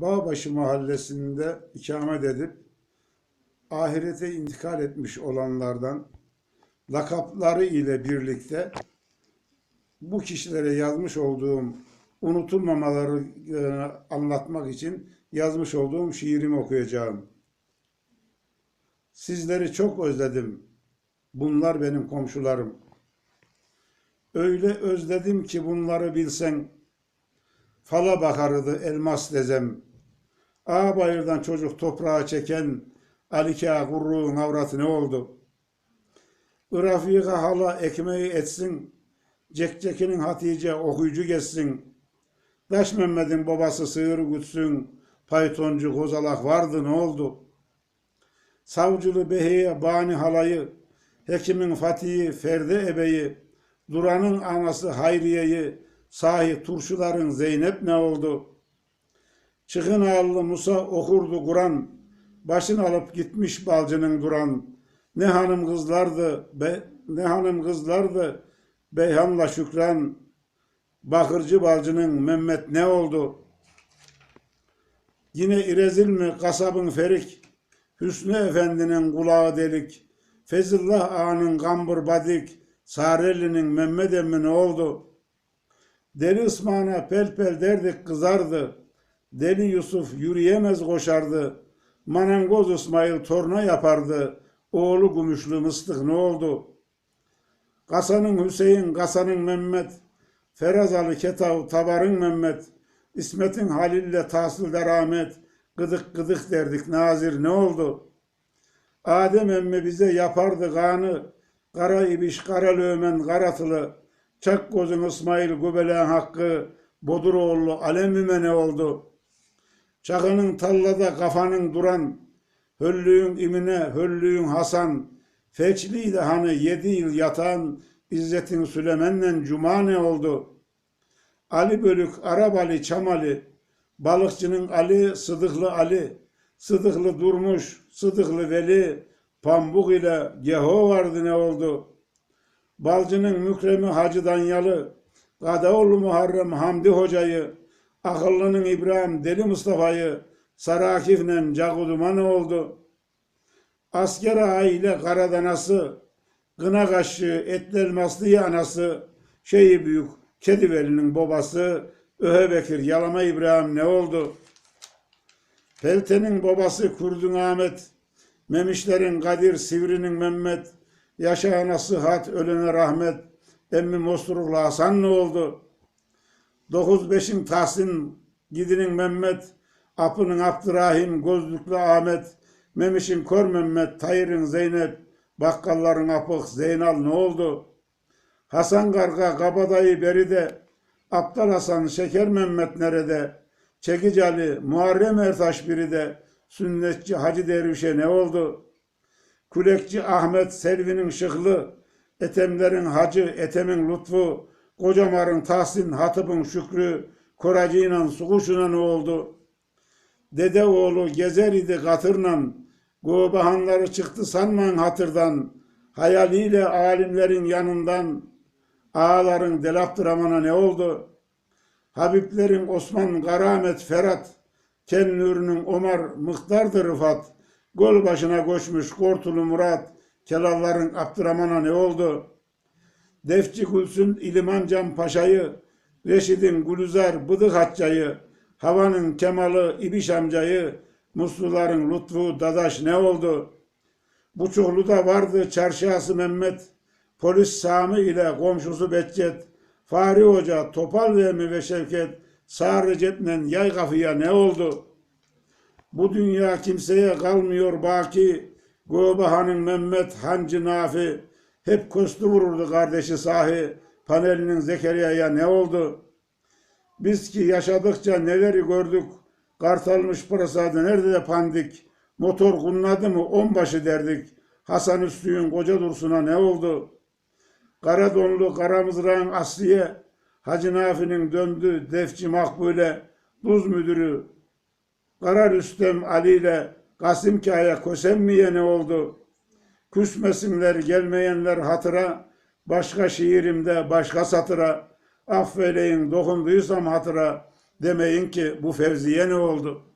Bağbaşı mahallesinde ikamet edip ahirete intikal etmiş olanlardan lakapları ile birlikte bu kişilere yazmış olduğum unutulmamaları e, anlatmak için yazmış olduğum şiirimi okuyacağım. Sizleri çok özledim. Bunlar benim komşularım. Öyle özledim ki bunları bilsen Fala bakardı elmas dezem. Ağa bayırdan çocuk toprağa çeken Alika gurruğun avratı ne oldu? Irafika hala ekmeği etsin. Cekcekinin Hatice okuyucu geçsin. Taş Mehmet'in babası sığır gütsün. Paytoncu kozalak vardı ne oldu? Savcılı Behiye Bani halayı, Hekimin Fatih'i Ferde ebeyi, Duran'ın anası Hayriye'yi, sahi turşuların Zeynep ne oldu? Çıkın ağlı Musa okurdu Kur'an, başını alıp gitmiş balcının duran. Ne hanım kızlardı, be, ne hanım kızlardı, Beyhan'la Şükran, Bakırcı balcının Mehmet ne oldu? Yine İrezil mi kasabın ferik, Hüsnü Efendi'nin kulağı delik, Fezillah Ağa'nın gambur badik, Sarelli'nin Mehmet emmi ne oldu? Deli Osman'a pel pel derdik kızardı. Deli Yusuf yürüyemez koşardı. Manangoz İsmail torna yapardı. Oğlu Gümüşlü Mıstık ne oldu? Kasanın Hüseyin, Kasanın Mehmet, Ferazalı Ketav, Tabarın Mehmet, İsmet'in Halil'le tahsilde rahmet, gıdık gıdık derdik Nazir ne oldu? Adem emmi bize yapardı kanı, kara ibiş, kara lömen, karatılı, Çakkoz'un İsmail Göbelen Hakkı, Boduroğlu Alemime ne oldu? Çakının tallada kafanın duran, Höllüğün imine, höllüğün Hasan, Feçliydi hani yedi yıl yatan, İzzet'in Süleyman'la Cuma ne oldu? Ali Bölük, Arabali, Çamali, Balıkçının Ali, Sıdıklı Ali, Sıdıklı Durmuş, Sıdıklı Veli, Pambuk ile Geho vardı ne oldu? Balcının Mükremi Hacı Danyalı, Gadaoğlu Muharrem Hamdi Hoca'yı, Akıllının İbrahim Deli Mustafa'yı, Sarakif'le Caguduman oldu. Asker aile Karadanası, Kına kaşığı etli elmaslı anası, şeyi büyük Kediveli'nin babası, Öhebekir Yalama İbrahim ne oldu? Pelte'nin babası Kurdun Ahmet, Memişlerin Kadir Sivri'nin Mehmet, Yaşayana sıhhat, ölene rahmet. Emmi Mosturuklu Hasan ne oldu? Dokuz beşin Tahsin, Gidinin Mehmet, Apı'nın Abdurrahim, Gözlüklü Ahmet, Memiş'in Kor Mehmet, Tayyip'in Zeynep, Bakkalların Apık, Zeynal ne oldu? Hasan Karga, Kabadayı Beride, Aptal Hasan, Şeker Mehmet nerede? Çekici Ali, Muharrem Ertaş biri de, Sünnetçi Hacı Derviş'e ne oldu?'' Külekçi Ahmet Selvi'nin şıklı, Etemlerin Hacı, Etem'in Lutfu, Kocamar'ın Tahsin, Hatıp'ın Şükrü, Koracı'yla Sukuşu'na ne oldu? Dede oğlu gezer idi katırla, Gobahanları çıktı sanman hatırdan, hayaliyle alimlerin yanından, ağaların Delaptıraman'a ne oldu? Habiblerin Osman, Karamet, Ferhat, Ken Nur'un Omar, Mıhtar'dır Rıfat, Gol başına koşmuş Kortulu Murat, Kelalların Abdurrahman'a ne oldu? Defçi Gülsün İliman Can Paşa'yı, Reşid'in Gülüzar Bıdık Hacca'yı, Havanın Kemalı İbiş amcayı, Musluların Lutfu Dadaş ne oldu? Buçuklu'da vardı çarşıası Mehmet, polis Sami ile komşusu Beccet, Fahri Hoca, Topal ve ve Şevket, Sağ Recep'le yay kafıya ne oldu?'' Bu dünya kimseye kalmıyor baki. Gobahan'ın Mehmet Hancı Nafi hep kostu vururdu kardeşi sahi. Panelinin Zekeriya'ya ne oldu? Biz ki yaşadıkça neleri gördük. Kartalmış prasadı nerede de pandik. Motor kunladı mı onbaşı derdik. Hasan Üstü'nün koca Dursun'a ne oldu? Kara donlu kara mızrağın Asliye, Hacı Nafi'nin döndü defçi makbule, Duz müdürü Kara Rüstem Ali ile Kasım Kaya Kosemmiye ne oldu? Küsmesinler gelmeyenler hatıra, başka şiirimde başka satıra, affeleyin dokunduysam hatıra, Demeyin ki bu Fevziye ne oldu?